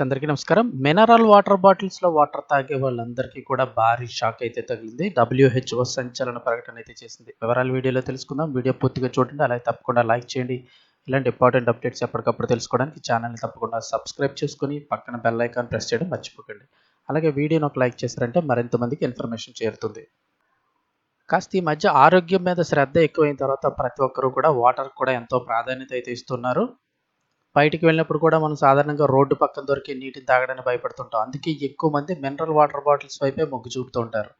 అందరికీ నమస్కారం. Mineral water బాటిల్స్లో water తాగే వాళ్ళందరికీ కూడా భారీ షాక్ అయితే తగిలింది. డబ్ల్యూహెచ్ఓ సంచలన ప్రకటన అయితే చేసింది. వివరాలు వీడియోలో తెలుసుకుందాం. వీడియో పూర్తిగా చూడండి. అలాగే తప్పకుండా లైక్ చేయండి. ఇలాంటి ఇంపార్టెంట్ అప్డేట్స్ ఎప్పటికప్పుడు తెలుసుకోవడానికి ఛానల్ని తప్పకుండా సబ్స్క్రైబ్ చేసుకుని పక్కన బెల్ ఐకాన్ ప్రెస్ చేయడం మర్చిపోకండి. అలాగే వీడియోని ఒక లైక్ చేశారంటే మరింత మందికి ఇన్ఫర్మేషన్ చేరుతుంది. కాస్త ఈ మధ్య ఆరోగ్యం మీద శ్రద్ధ ఎక్కువైన తర్వాత ప్రతి ఒక్కరూ కూడా వాటర్ కూడా ఎంతో ప్రాధాన్యత అయితే ఇస్తున్నారు. బయటికి వెళ్ళినప్పుడు కూడా మనం సాధారణంగా రోడ్డు పక్కన దొరికే నీటిని తాగడానికి భయపడుతుంటాం. అందుకే ఎక్కువ మంది మినరల్ వాటర్ బాటిల్స్ వైపే మొగ్గు చూపుతూ ఉంటారు.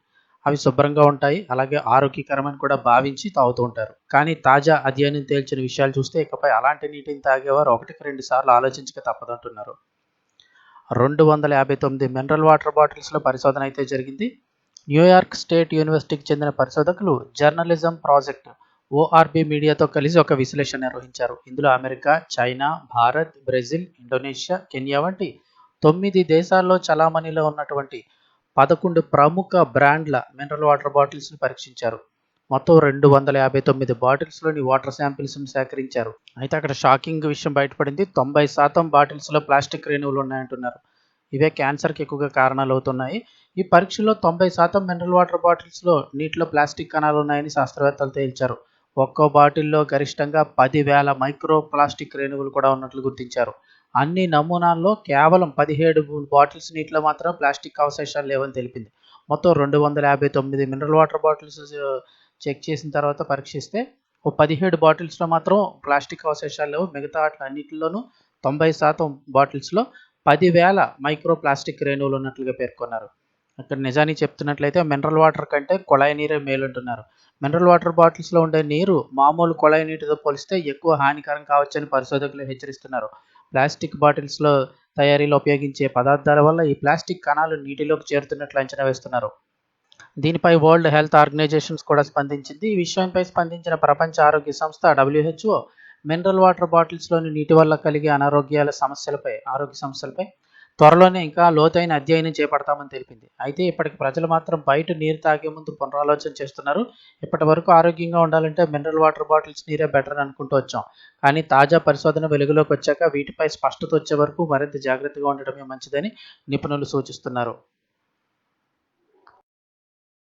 అవి శుభ్రంగా ఉంటాయి అలాగే ఆరోగ్యకరమని కూడా భావించి తాగుతూ ఉంటారు. కానీ తాజా అధ్యయనం తేల్చిన విషయాలు చూస్తే ఇకపై అలాంటి నీటిని తాగేవారు ఒకటికి రెండు సార్లు ఆలోచించక తప్పదంటున్నారు. రెండు వందల యాభై తొమ్మిది మినరల్ వాటర్ బాటిల్స్లో పరిశోధన అయితే జరిగింది. న్యూయార్క్ స్టేట్ యూనివర్సిటీకి చెందిన పరిశోధకులు జర్నలిజం ప్రాజెక్ట్ ఓఆర్బి మీడియాతో కలిసి ఒక విశ్లేషణ నిర్వహించారు. ఇందులో America China Bharat Brazil Indonesia Kenya వంటి తొమ్మిది దేశాల్లో చలామణిలో ఉన్నటువంటి పదకొండు ప్రముఖ బ్రాండ్ల మినరల్ వాటర్ బాటిల్స్ను పరీక్షించారు. మొత్తం రెండు వందల యాభై తొమ్మిది బాటిల్స్లోని వాటర్ శాంపిల్స్ను సేకరించారు. అయితే అక్కడ షాకింగ్ విషయం బయటపడింది. తొంభై శాతం బాటిల్స్లో ప్లాస్టిక్ రేణువులు ఉన్నాయంటున్నారు. ఇవే క్యాన్సర్కి ఎక్కువగా కారణాలు అవుతున్నాయి ఈ పరీక్షలో తొంభై శాతం మినరల్ వాటర్ బాటిల్స్లో నీటిలో ప్లాస్టిక్ కణాలు ఉన్నాయని శాస్త్రవేత్తలు తేల్చారు. ఒక్కో బాటిల్లో గరిష్టంగా పదివేల మైక్రో ప్లాస్టిక్ రేణువులు కూడా ఉన్నట్లు గుర్తించారు. అన్ని నమూనాల్లో కేవలం పదిహేడు బాటిల్స్ నీటిలో మాత్రం ప్లాస్టిక్ అవశేషాలు లేవని తెలిపింది. మొత్తం రెండు వందల యాభై తొమ్మిది మినరల్ వాటర్ బాటిల్స్ చెక్ చేసిన తర్వాత పరీక్షిస్తే ఓ పదిహేడు బాటిల్స్లో మాత్రం ప్లాస్టిక్ అవశేషాలు లేవు. మిగతా వాటి అన్నింటిలోనూ తొంభై శాతం బాటిల్స్లో పదివేల మైక్రో ప్లాస్టిక్ రేణువులు ఉన్నట్లుగా పేర్కొన్నారు. అక్కడ నిజానికి చెప్తున్నట్లయితే మినరల్ వాటర్ కంటే కుళాయి నీరే మేలుంటున్నారు. మినరల్ వాటర్ బాటిల్స్లో ఉండే నీరు మామూలు కుళాయి నీటితో పోలిస్తే ఎక్కువ హానికరం కావచ్చని పరిశోధకులు హెచ్చరిస్తున్నారు. ప్లాస్టిక్ బాటిల్స్లో తయారీలో ఉపయోగించే పదార్థాల వల్ల ఈ ప్లాస్టిక్ కణాలు నీటిలోకి చేరుతున్నట్లు అంచనా వేస్తున్నారు. దీనిపై వరల్డ్ హెల్త్ ఆర్గనైజేషన్స్ కూడా స్పందించింది. ఈ విషయంపై స్పందించిన ప్రపంచ ఆరోగ్య సంస్థ డబ్ల్యూహెచ్ఓ మినరల్ వాటర్ బాటిల్స్లోని నీటి వల్ల కలిగే అనారోగ్యాల సమస్యలపై ఆరోగ్య సమస్యలపై త్వరలోనే ఇంకా లోతైన అధ్యయనం చేపడతామని తెలిపింది. అయితే ఇప్పటికి ప్రజలు మాత్రం బయట నీరు తాగే ముందు పునరాలోచన చేస్తున్నారు. ఇప్పటి వరకు ఆరోగ్యంగా ఉండాలంటే మినరల్ వాటర్ బాటిల్స్ నీరే బెటర్ అని అనుకుంటూ వచ్చాం. కానీ తాజా పరిశోధన వెలుగులోకి వచ్చాక వీటిపై స్పష్టత వచ్చే వరకు మరింత జాగ్రత్తగా ఉండడమే మంచిదని నిపుణులు సూచిస్తున్నారు.